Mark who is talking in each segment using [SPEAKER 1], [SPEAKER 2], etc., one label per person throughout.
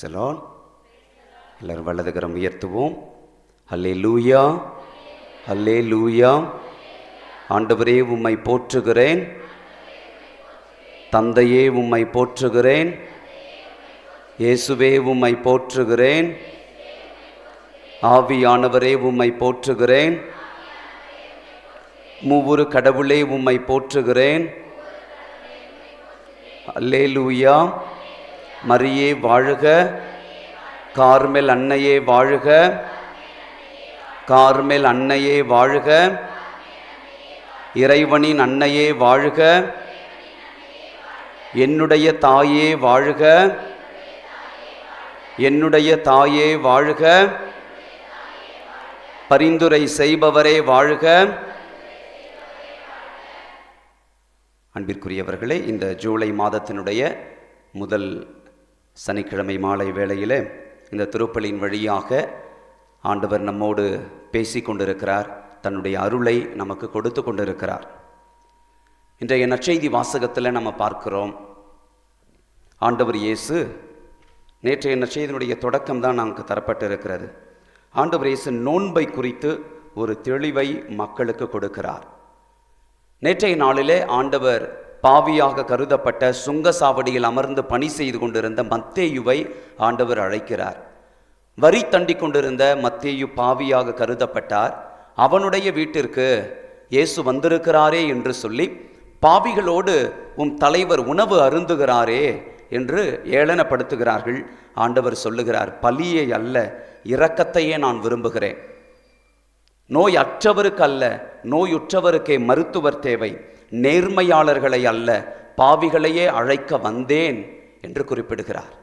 [SPEAKER 1] பிரைசலான் எல்லாரும் வலதுகரம் உயர்த்துவோம். ஹல்லே லூயா ஹல்லே லூயா ஆண்டவரே உம்மை போற்றுகிறேன். தந்தையே உம்மை போற்றுகிறேன். இயேசுவே உம்மை போற்றுகிறேன். ஆவியானவரே உம்மை போற்றுகிறேன். மூவுரு கடவுளே உம்மை போற்றுகிறேன். அல்லேலூயா மரியே வாழ்க. கார்மெல் அன்னையே வாழ்க. கார்மெல் அன்னையே வாழ்க. இறைவனின் அன்னையே வாழ்க. என்னுடைய தாயே வாழ்க. என்னுடைய தாயே வாழ்க. பரிந்துரை செய்பவரே வாழ்க. அன்பிற்குரியவர்களே இந்த ஜூலை மாதத்தினுடைய முதல் சனிக்கிழமை மாலை வேளையில் இந்த திருப்பலியின் வழியாக ஆண்டவர் நம்மோடு பேசி கொண்டிருக்கிறார். தன்னுடைய அருளை நமக்கு கொடுத்து கொண்டிருக்கிறார். இன்றைய நற்செய்தி வாசகத்தில் நம்ம பார்க்கிறோம். ஆண்டவர் இயேசு நேற்றைய நற்செய்தியினுடைய தொடக்கம் தான் நமக்கு தரப்பட்டு இருக்கிறது ஆண்டவர் இயேசு நோன்பை குறித்து ஒரு தெளிவை மக்களுக்கு கொடுக்கிறார். நேற்றைய நாளிலே ஆண்டவர் பாவியாக கருதப்பட்ட சுங்கசாவடியில் அமர்ந்து பணி செய்து கொண்டிருந்த மத்தேயுவை ஆண்டவர் அழைக்கிறார். வரி தண்டி கொண்டிருந்த மத்தேயு பாவியாக கருதப்பட்டார். அவனுடைய வீட்டிற்கு இயேசு வந்திருக்கிறாரே என்று சொல்லி பாவிகளோடு உம் தலைவர் உணவு அருந்துகிறாரே என்று ஏளனப்படுத்துகிறார்கள். ஆண்டவர் சொல்லுகிறார் பலியை அல்ல இரக்கத்தையே நான் விரும்புகிறேன். நோய் அற்றவருக்கு அல்ல நோயுற்றவருக்கே மருத்துவர் தேவை. நேர்மையாளர்களை அல்ல பாவிகளையே அழைக்க வந்தேன் என்று குறிப்பிடுகிறார்.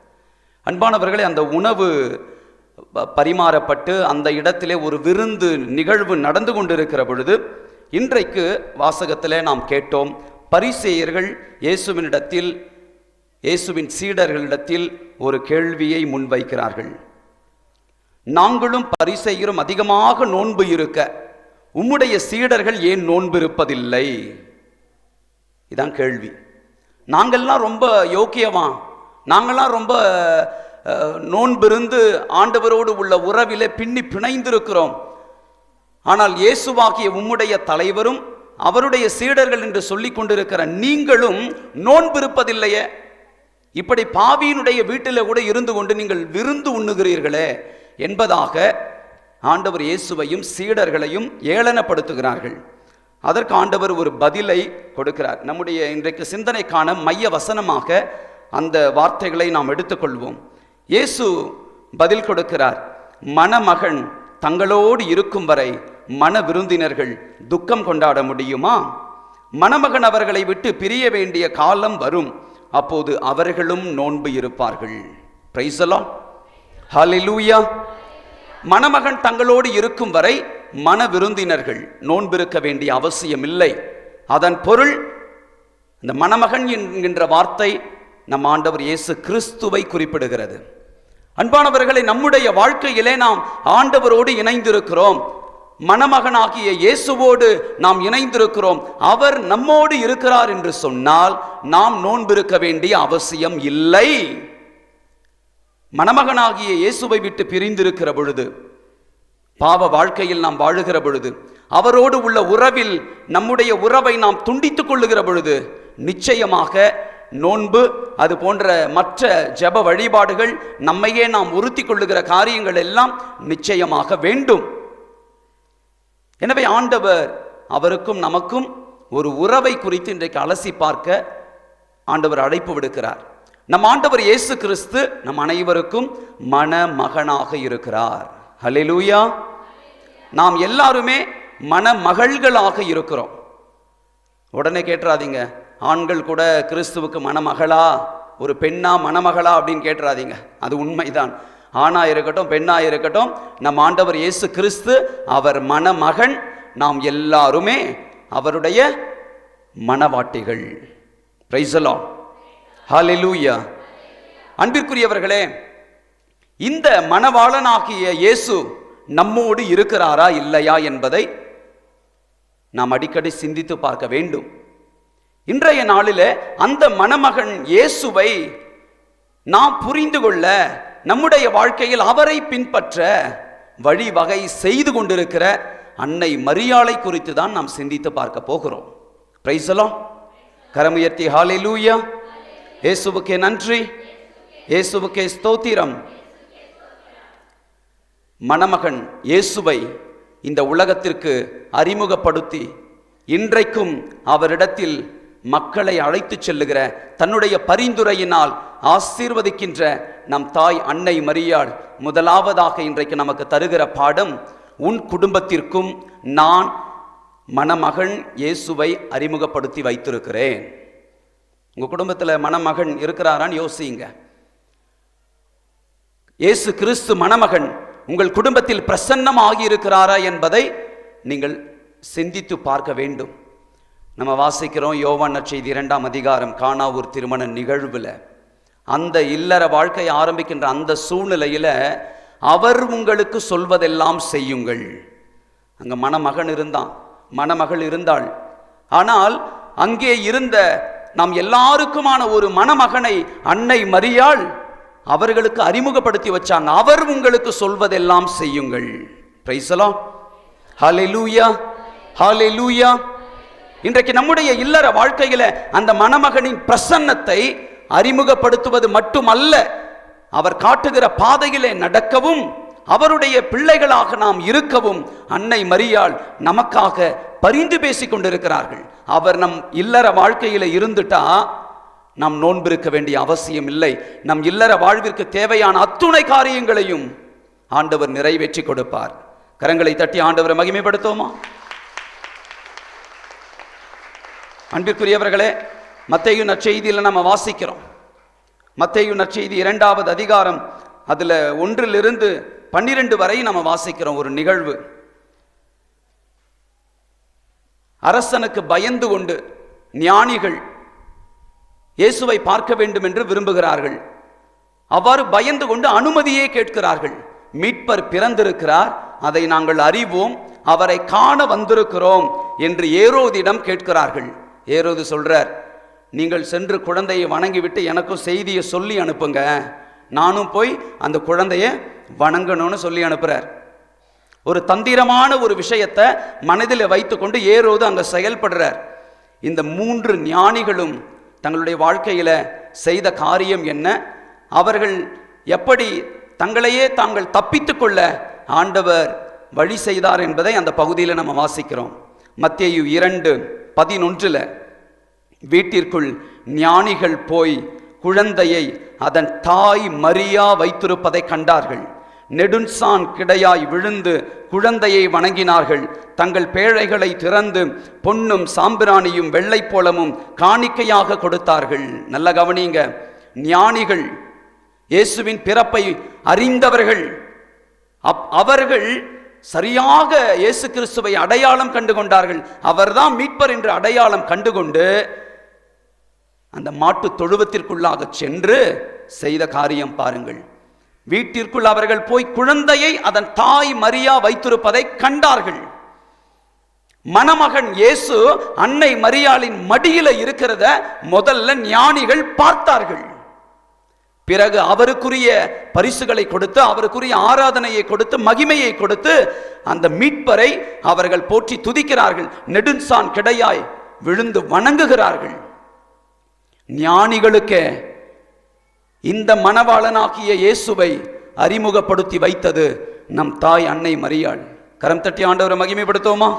[SPEAKER 1] அன்பானவர்களே அந்த உணவு ப- பரிமாறப்பட்டு அந்த இடத்திலே ஒரு விருந்து நிகழ்வு நடந்து கொண்டிருக்கிற பொழுது இன்றைக்கு வாசகத்திலே நாம் கேட்டோம் பரிசேயர்கள் இயேசுவினிடத்தில் இயேசுவின் சீடர்களிடத்தில் ஒரு கேள்வியை முன்வைக்கிறார்கள். நாங்களும் பரிசெய்கிறோம் அதிகமாக நோன்பு இருக்க உம்முடைய சீடர்கள் ஏன் நோன்பு இருப்பதில்லை? இதான் கேள்வி. நாங்கள்லாம் ரொம்ப யோக்கியமா நாங்கள்லாம் ரொம்ப நோன்பிருந்து ஆண்டவரோடு உள்ள உறவிலே பின்னி பிணைந்திருக்கிறோம். ஆனால் இயேசுவாகிய உம்முடைய தலைவரும் அவருடைய சீடர்கள் என்று சொல்லிக் கொண்டிருக்கிற நீங்களும் நோன்பிருப்பதில்லையே. இப்படி பாவியினுடைய வீட்டில் கூட இருந்து கொண்டு நீங்கள் விருந்து உண்ணுகிறீர்களே என்பதாக ஆண்டவர் இயேசுவையும் சீடர்களையும் ஏளனப்படுத்துகிறார்கள். அதற்கு ஆண்டவர் ஒரு பதிலை கொடுக்கிறார். நம்முடைய இன்றைக்கு சிந்தனைக்கான மைய வசனமாக அந்த வார்த்தைகளை நாம் எடுத்துக்கொள்வோம். இயேசு பதில் கொடுக்கிறார் மணமகன் தங்களோடு இருக்கும் வரை மன விருந்தினர்கள் துக்கம் கொண்டாட முடியுமா? மணமகன் அவர்களை விட்டு பிரிய வேண்டிய காலம் வரும். அப்போது அவர்களும் நோன்பு இருப்பார்கள். பிரைசலா ஹலிலூயா மணமகன் தங்களோடு இருக்கும் வரை மன விருந்தினர்கள் நோன்பிருக்க வேண்டிய அவசியம் இல்லை அதன் பொருள் இந்த மணமகன் என்கின்ற வார்த்தை நம் ஆண்டவர் இயேசு கிறிஸ்துவை குறிப்பிடுகிறது. அன்பானவர்களை நம்முடைய வாழ்க்கையிலே நாம் ஆண்டவரோடு இணைந்திருக்கிறோம். மணமகனாகிய இயேசுவோடு நாம் இணைந்திருக்கிறோம். அவர் நம்மோடு இருக்கிறார் என்று சொன்னால் நாம் நோன்பிருக்க வேண்டிய அவசியம் இல்லை. மணமகனாகிய இயேசுவை விட்டு பிரிந்திருக்கிற பொழுது பாவ வாழ்க்கையில் நாம் வாழுகிற பொழுது அவரோடு உள்ள உறவில் நம்முடைய உறவை நாம் துண்டித்துக் கொள்ளுகிற பொழுது நிச்சயமாக நோன்பு அது போன்ற மற்ற ஜெப வழிபாடுகள் நம்மையே நாம் உறுத்தி கொள்ளுகிற காரியங்கள் எல்லாம் நிச்சயமாக வேண்டும். எனவே ஆண்டவர் அவருக்கும் நமக்கும் ஒரு உறவை குறித்து இன்றைக்கு அலசி பார்க்க ஆண்டவர் அழைப்பு விடுக்கிறார். நம் ஆண்டவர் இயேசு கிறிஸ்து நம் அனைவருக்கும் மணமகனாக இருக்கிறார். ஹalleluya. நாம் எல்லாருமே மணமகள்களாக இருக்கிறோம். உடனே கேட்டுறாதீங்க. ஆண்கள் கூட கிறிஸ்துவுக்கு மணமகளா ஒரு பெண்ணா மணமகளா அப்படின்னு கேட்டுறாதீங்க. அது உண்மைதான். ஆணா இருக்கட்டும் பெண்ணா இருக்கட்டும் நம் ஆண்டவர் இயேசு கிறிஸ்து அவர் மணமகன் நாம் எல்லாருமே அவருடைய மணவாட்டிகள். பிரைசலாம் ஹalleluya அன்பிற்குரியவர்களே இந்த மணவாளனாகிய இயேசு நம்மோடு இருக்கிறாரா இல்லையா என்பதை நாம் அடிக்கடி சிந்தித்து பார்க்க வேண்டும். இன்றைய நாளில் அந்த மணமகன் இயேசுவை நாம் புரிந்து கொள்ள நம்முடைய வாழ்க்கையில் அவரை பின்பற்ற வழிவகை செய்து கொண்டிருக்கிற அன்னை மரியாளை குறித்து தான் நாம் சிந்தித்து பார்க்க போகிறோம். பிரைசலாம் கரமுயர்த்தி ஹalleluya இயேசுவுக்கே நன்றி. இயேசுவுக்கே ஸ்தோத்திரம். மணமகன் இயேசுவை இந்த உலகத்திற்கு அறிமுகப்படுத்தி இன்றைக்கும் அவரிடத்தில் மக்களை அழைத்துச் செல்லுகிற தன்னுடைய பரிந்துரையினால் ஆசீர்வதிக்கின்ற நம் தாய் அன்னை மரியாள் முதலாவதாக இன்றைக்கு நமக்கு தருகிற பாடம் உன் குடும்பத்திற்கும் நான் மணமகன் இயேசுவை அறிமுகப்படுத்தி வைத்திருக்கிறேன். உங்கள் குடும்பத்தில் மணமகன் இருக்கிறாரான்னு யோசிங்க. இயேசு கிறிஸ்து மணமகன் உங்கள் குடும்பத்தில் பிரசன்னம் ஆகியிருக்கிறாரா என்பதை நீங்கள் சிந்தித்து பார்க்க வேண்டும். நம்ம வாசிக்கிறோம் யோவான் நற்செய்தி இரண்டாம் அதிகாரம் காணாவூர் திருமண நிகழ்வில். அந்த இல்லற வாழ்க்கை ஆரம்பிக்கின்ற அந்த சூழ்நிலையில் அவர் உங்களுக்கு சொல்வதெல்லாம் செய்யுங்கள். அங்கே மணமகன் இருந்தான் மணமகள் இருந்தாள். ஆனால் அங்கே இருந்த நாம் எல்லாருக்குமான ஒரு மணமகனை அன்னை மரியாள் அவர்களுக்கு அறிமுகப்படுத்தி வச்சாங்க அவர் உங்களுக்கு சொல்வதெல்லாம் செய்யுங்கள். பிரைசலாம் ஹலே லூயா இன்றைக்கு நம்முடைய இல்லற வாழ்க்கையில அந்த மணமகனின் பிரசன்னத்தை அறிமுகப்படுத்துவது மட்டுமல்ல. அவர் காட்டுகிற பாதையிலே நடக்கவும் அவருடைய பிள்ளைகளாக நாம் இருக்கவும் அன்னை மரியாள் நமக்காக பரிந்து பேசிக் கொண்டிருக்கிறார்கள். அவர் நம் இல்லற வாழ்க்கையில இருந்துட்டா நாம் நோன்பிருக்க வேண்டிய அவசியம் இல்லை. நம் இல்லற வாழ்விற்கு தேவையான அத்துணை காரியங்களையும் ஆண்டவர் நிறைவேற்றி கொடுப்பார். கரங்களை தட்டி ஆண்டவரை மகிமைப்படுத்துவோமா? அன்பிற்குரியவர்களே மத்தையும் நற்செய்தியில் நம்ம வாசிக்கிறோம். மத்தையும் நற்செய்தி இரண்டாவது அதிகாரம் அதுல ஒன்றிலிருந்து பன்னிரண்டு வரை நம்ம வாசிக்கிறோம் ஒரு நிகழ்வு. அரசனுக்கு பயந்து கொண்டு ஞானிகள் இயேசுவை பார்க்க வேண்டும் என்று விரும்புகிறார்கள். அவ்வாறு பயந்து கொண்டு அனுமதியே கேட்கிறார்கள். மீட்பர் பிறந்திருக்கிறார். அதை நாங்கள் அறிவோம். அவரை காண வந்திருக்கிறோம் என்று ஏரோதிடம் கேட்கிறார்கள். ஏரோது சொல்றார் நீங்கள் சென்று குழந்தையை வணங்கிவிட்டு எனக்கும் செய்தியை சொல்லி அனுப்புங்க. நானும் போய் அந்த குழந்தைய வணங்கணும்னு சொல்லி அனுப்புறார். ஒரு தந்திரமான ஒரு விஷயத்தை மனதில் வைத்துக்கொண்டு ஏரோது அங்கே செயல்படுறார். இந்த மூன்று ஞானிகளும் தங்களுடைய வாழ்க்கையில் செய்த காரியம் என்ன? அவர்கள் எப்படி தங்களையே தாங்கள் தப்பித்து கொள்ள ஆண்டவர் வழி செய்தார் என்பதை அந்த பகுதியில் நம்ம வாசிக்கிறோம். மத்தியு இரண்டு பதினொன்றில் வீட்டிற்குள் ஞானிகள் போய் குழந்தையை அதன் தாய் மரியா வைத்திருப்பதை கண்டார்கள். நெடுன்சான் கிடையாய் விழுந்து குழந்தையை வணங்கினார்கள். தங்கள் பேழைகளை திறந்து பொன்னும் சாம்பிராணியும் வெள்ளைப்போளமும் காணிக்கையாக கொடுத்தார்கள். நல்ல கவனிங்க. ஞானிகள் இயேசுவின் பிறப்பை அறிந்தவர்கள் அப்- அவர்கள் சரியாக இயேசு கிறிஸ்துவை அடையாளம் கண்டு கொண்டார்கள் அவர்தான் மீட்பர் என்று அடையாளம் கண்டுகொண்டு அந்த மாட்டு தொழுவத்திற்குள்ளாக சென்று செய்த காரியம் பாருங்கள். வீட்டிற்குள் அவர்கள் போய் குழந்தையை அதன் தாய் மரியா வைத்திருப்பதை கண்டார்கள். மணமகன் இயேசு அன்னை மரியாளின் மடியில இருக்கிறத முதல்ல ஞானிகள் பார்த்தார்கள். பிறகு அவருக்குரிய பரிசுகளை கொடுத்து அவருக்குரிய ஆராதனையை கொடுத்து மகிமையை கொடுத்து அந்த மீட்பரை அவர்கள் போற்றி துதிக்கிறார்கள். நெடுஞ்சான் கிடையாய் விழுந்து வணங்குகிறார்கள். ஞானிகளுக்கே இந்த மணவாளனாகிய இயேசுவை அறிமுகப்படுத்தி வைத்தது நம் தாய் அன்னை மரியாள். கரம் தட்டி ஆண்டவரை மகிமைப்படுத்துவோமா?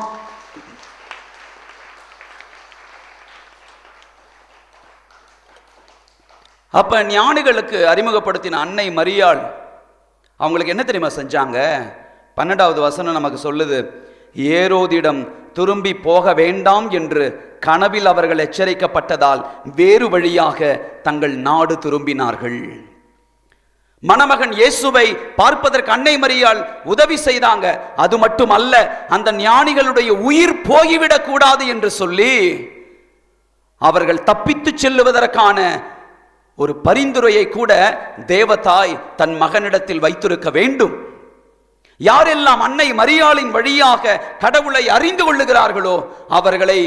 [SPEAKER 1] அப்ப ஞானிகளுக்கு அறிமுகப்படுத்தின அன்னை மரியாள் அவங்களுக்கு என்ன தெரியுமா செஞ்சாங்க? பன்னெண்டாவது வசனம் நமக்கு சொல்லுது ஏரோதிடம் திரும்பி போக வேண்டாம் என்று கனவில் அவர்கள் எச்சரிக்கப்பட்டதால் வேறு வழியாக தங்கள் நாடு திரும்பினார்கள். மணமகன் இயேசுவை பார்ப்பதற்கு அன்னை மரியால் உதவி செய்தாங்க. அது மட்டுமல்ல அந்த ஞானிகளுடைய உயிர் போய்விடக் கூடாது என்று சொல்லி அவர்கள் தப்பித்துச் செல்லுவதற்கான ஒரு பரிந்துரையை கூட தேவதாய் தன் மகனிடத்தில் வைத்திருக்க வேண்டும். யாரெல்லாம் அன்னை மரியாளின் வழியாக கடவுளை அறிந்து கொள்ளுகிறார்களோ அவர்களை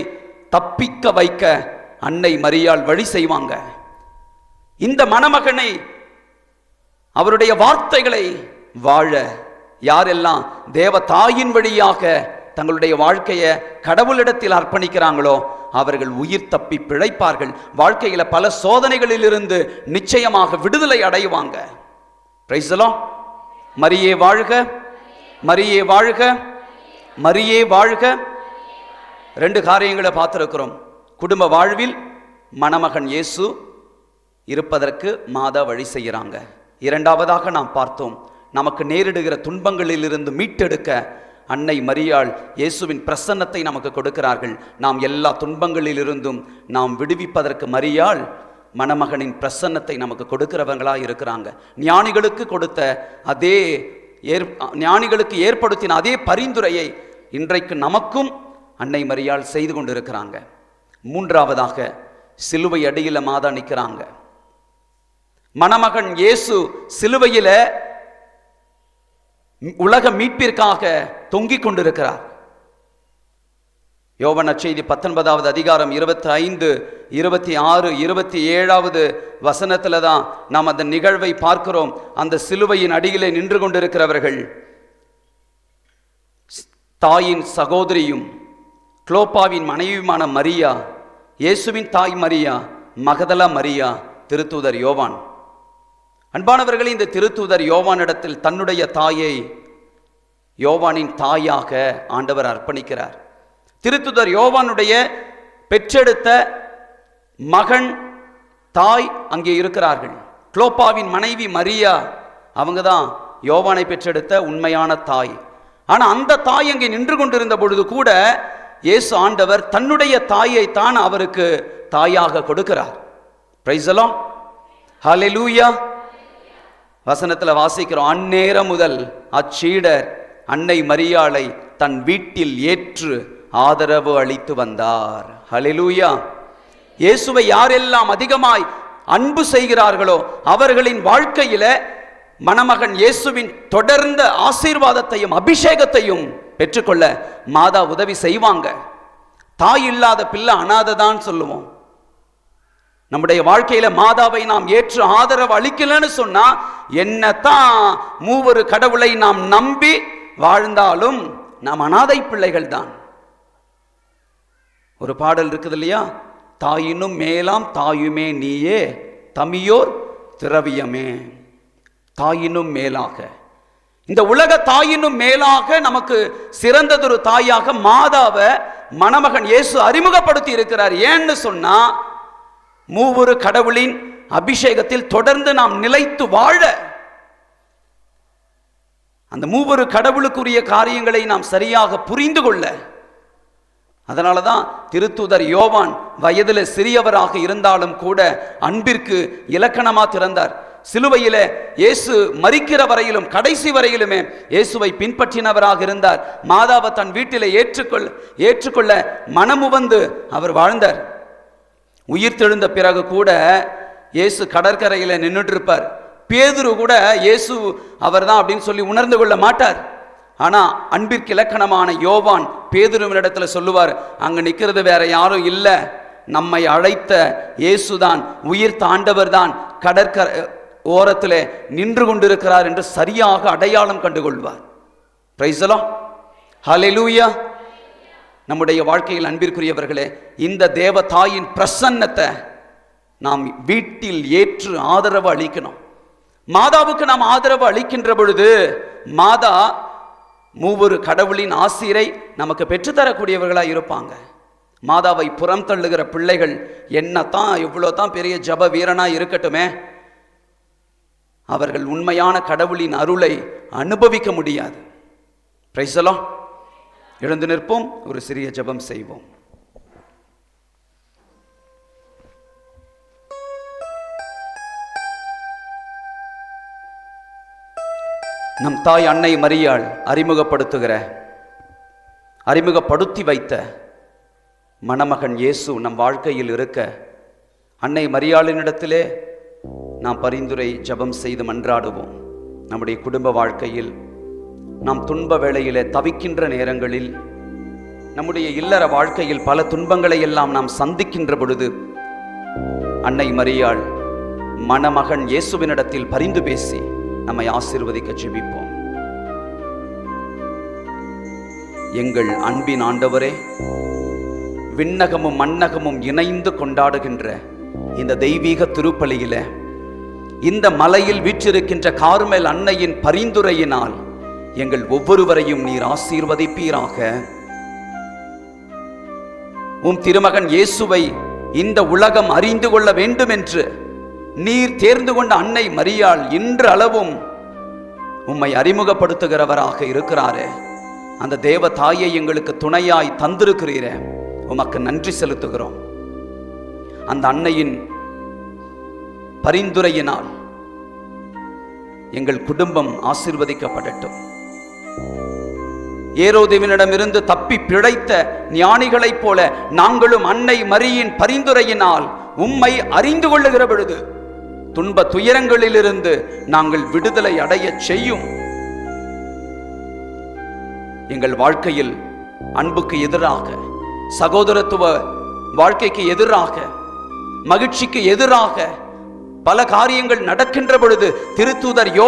[SPEAKER 1] தப்பிக்க வைக்க அன்னை மரியாள் வழி செய்வாங்க. இந்த மணமகனை அவருடைய வார்த்தைகளை வாழ யாரெல்லாம் தேவ தாயின் வழியாக தங்களுடைய வாழ்க்கையை கடவுளிடத்தில் அர்ப்பணிக்கிறாங்களோ அவர்கள் உயிர் தப்பி பிழைப்பார்கள். வாழ்க்கையில பல சோதனைகளிலிருந்து நிச்சயமாக விடுதலை அடைவாங்க. பிரைசலோ மரியே வாழ்க. மரியே வாழ்க மரியே வாழ்க. ரெண்டு காரியங்களை பார்த்துருக்கிறோம். குடும்ப வாழ்வில் மணமகன் இயேசு இருப்பதற்கு மாதா வழி செய்கிறாங்க. இரண்டாவதாக நாம் பார்த்தோம் நமக்கு நேரிடுகிற துன்பங்களிலிருந்து மீட்டெடுக்க அன்னை மரியாள் இயேசுவின் பிரசன்னத்தை நமக்கு கொடுக்கிறார்கள். நாம் எல்லா துன்பங்களிலிருந்தும் நாம் விடுவிப்பதற்கு மரியாள் மணமகனின் பிரசன்னத்தை நமக்கு கொடுக்கிறவங்களாக இருக்கிறாங்க. ஞானிகளுக்கு கொடுத்த அதே ஏற் ஞானிகளுக்கு ஏற்படுத்தின அதே பரிந்துரையை இன்றைக்கு நமக்கும் அன்னை மரியாள் செய்து கொண்டிருக்கிறாங்க. மூன்றாவதாக சிலுவை அடியில மாதா நிற்கிறாங்க மணமகன் இயேசு சிலுவையில உலக மீட்பிற்காக தொங்கிக் கொண்டிருக்கிறார். யோவன செய்தி பத்தொன்பதாவது அதிகாரம் இருபத்தி ஐந்து இருபத்தி ஆறு இருபத்தி ஏழாவது வசனத்தில் தான் நாம் அந்த நிகழ்வை பார்க்கிறோம். அந்த சிலுவையின் அடியிலே நின்று கொண்டிருக்கிறவர்கள். தாயின் சகோதரியும் குளோப்பாவின் மனைவியுமான மரியா இயேசுவின் தாய் மரியா மகதலா மரியா திருத்தூதர் யோவான். அன்பானவர்களே இந்த திருத்தூதர் யோவானிடத்தில் தன்னுடைய தாயை யோவானின் தாயாக ஆண்டவர் அர்ப்பணிக்கிறார். திருத்துதர் யோவானுடைய பெற்றெடுத்த மகன் தாய் அங்கே இருக்கிறார்கள். குளோப்பாவின் மனைவி மரியா அவங்க தான் யோவானை பெற்றெடுத்த உண்மையான தாய். ஆனால் அந்த தாய் அங்கே நின்று கொண்டிருந்த பொழுது கூட இயேசு ஆண்டவர் தன்னுடைய தாயை தான் அவருக்கு தாயாக கொடுக்கிறார். பிரைசலாம் ஹலெலூயா வசனத்தில் வாசிக்கிறோம் அந்நேரம் முதல் அச்சீடர் அன்னை மரியாளை தன் வீட்டில் ஏற்று ஆதரவு அளித்து வந்தார். ஹலிலூயா இயேசுவை யாரெல்லாம் அதிகமாய் அன்பு செய்கிறார்களோ அவர்களின் வாழ்க்கையில மணமகன் இயேசுவின் தொடர்ந்த ஆசீர்வாதத்தையும் அபிஷேகத்தையும் பெற்றுக்கொள்ள மாதா உதவி செய்வாங்க. தாய் இல்லாத பிள்ளை அனாததான் சொல்லுவோம். நம்முடைய வாழ்க்கையில மாதாவை நாம் ஏற்று ஆதரவு அளிக்கலன்னு சொன்னா என்னத்தான் மூவரு கடவுளை நாம் நம்பி வாழ்ந்தாலும் நாம் அனாதை பிள்ளைகள் தான் ஒரு பாடல் இருக்குது இல்லையா? தாயினும் மேலாம் தாயுமே நீயே தமியோர் திரவியமே. தாயினும் மேலாக. இந்த உலக தாயினும் மேலாக நமக்கு சிறந்ததொரு தாயாக மாதாவை மணமகன் இயேசு அறிமுகப்படுத்தி இருக்கிறார். ஏன்னு சொன்னா மூவொரு கடவுளின் அபிஷேகத்தில் தொடர்ந்து நாம் நிலைத்து வாழ அந்த மூவொரு கடவுளுக்குரிய காரியங்களை நாம் சரியாக புரிந்து கொள்ள அதனால தான் திருத்தூதர் யோவான் வயதில் சிறியவராக இருந்தாலும் கூட அன்பிற்கு இலக்கணமா திறந்தார். சிலுவையில இயேசு மறிக்கிற வரையிலும் கடைசி வரையிலுமே இயேசுவை பின்பற்றினவராக இருந்தார். மாதாவை தன் வீட்டில் ஏற்றுக்கொள்ள ஏற்றுக்கொள்ள மனமுவந்து அவர் வாழ்ந்தார். உயிர் தெழுந்த பிறகு கூட இயேசு கடற்கரையில் நின்றுட்டு இருப்பார் பேதுரு கூட இயேசு அவர்தான் அப்படின்னு சொல்லி உணர்ந்து கொள்ள மாட்டார். ஆனால் அன்பிற்கு இலக்கணமான யோவான் பேதுருவினிடத்துல சொல்லுவார் அங்கே நிற்கிறது வேற யாரும் இல்லை. நம்மை அழைத்த இயேசுதான் உயிர் தாண்டவர் தான் கடற்கரை ஓரத்தில் நின்று கொண்டிருக்கிறார் என்று சரியாக அடையாளம் கண்டுகொள்வார். பிரைசலோ ஹலெலூயா நம்முடைய வாழ்க்கையில் அன்பிற்குரியவர்களே இந்த தேவ தாயின் பிரசன்னத்தை நாம் வீட்டில் ஏற்று ஆதரவு அளிக்கணும். மாதாவுக்கு நாம் ஆதரவு அளிக்கின்ற பொழுது மாதா மூவொரு கடவுளின் ஆசிரை நமக்கு பெற்றுத்தரக்கூடியவர்களாக இருப்பாங்க. மாதாவை புறம் தள்ளுகிற பிள்ளைகள் என்னத்தான் எவ்வளோ தான் பெரிய ஜப வீரனாக இருக்கட்டுமே? அவர்கள் உண்மையான கடவுளின் அருளை அனுபவிக்க முடியாது. பிரைசலோ எழுந்து நிற்போம் ஒரு சிறிய ஜெபம் செய்வோம். நம் தாய் அன்னை மரியாள் அறிமுகப்படுத்துகிற அறிமுகப்படுத்தி வைத்த மணமகன் இயேசு நம் வாழ்க்கையில் இருக்க அன்னை மரியாளினிடத்திலே நாம் பரிந்துரை ஜெபம் செய்து மன்றாடுவோம். நம்முடைய குடும்ப வாழ்க்கையில் நாம் துன்ப வேளையிலே தவிக்கின்ற நேரங்களில் நம்முடைய இல்லற வாழ்க்கையில் பல துன்பங்களை எல்லாம் நாம் சந்திக்கின்ற பொழுது அன்னை மரியாள் மணமகன் இயேசுவினிடத்தில் பரிந்து பேசி நம்மை ஆசீர்வதிக்க ஜெபிப்போம் எங்கள் அன்பின் ஆண்டவரே விண்ணகமும் மண்ணகமும் இணைந்து கொண்டாடுகின்ற இந்த தெய்வீக திருப்பலியில இந்த மலையில் வீற்றிருக்கின்ற கார்மேல் அன்னையின் பரிந்துரையினால் எங்கள் ஒவ்வொருவரையும் நீர் ஆசீர்வதிப்பீராக. உம் திருமகன் இயேசுவை இந்த உலகம் அறிந்து கொள்ள வேண்டும் என்று நீர் தேர்ந்து கொண்ட அன்னை மரியாள் இன்று அளவும் உம்மை அறிமுகப்படுத்துகிறவராக இருக்கிறாரே. அந்த தேவ தாயை எங்களுக்கு துணையாய் தந்திருக்கிறீரே. உமக்கு நன்றி செலுத்துகிறோம். அந்த அன்னையின் பரிந்துரையினால் எங்கள் குடும்பம் ஆசிர்வதிக்கப்படட்டும். ஏரோதேவனிடமிருந்து தப்பி பிழைத்த ஞானிகளைப் போல நாங்களும் அன்னை மரியின் பரிந்துரையினால் உம்மை அறிந்து கொள்ளுகிற பொழுது துன்ப துயரங்களிலிருந்து நாங்கள் விடுதலை அடைய செய்யும். எங்கள் வாழ்க்கையில் அன்புக்கு எதிராக சகோதரத்துவ வாழ்க்கைக்கு எதிராக மகிழ்ச்சிக்கு எதிராக பல காரியங்கள் நடக்கின்ற பொழுது திருத்தூதர் யோ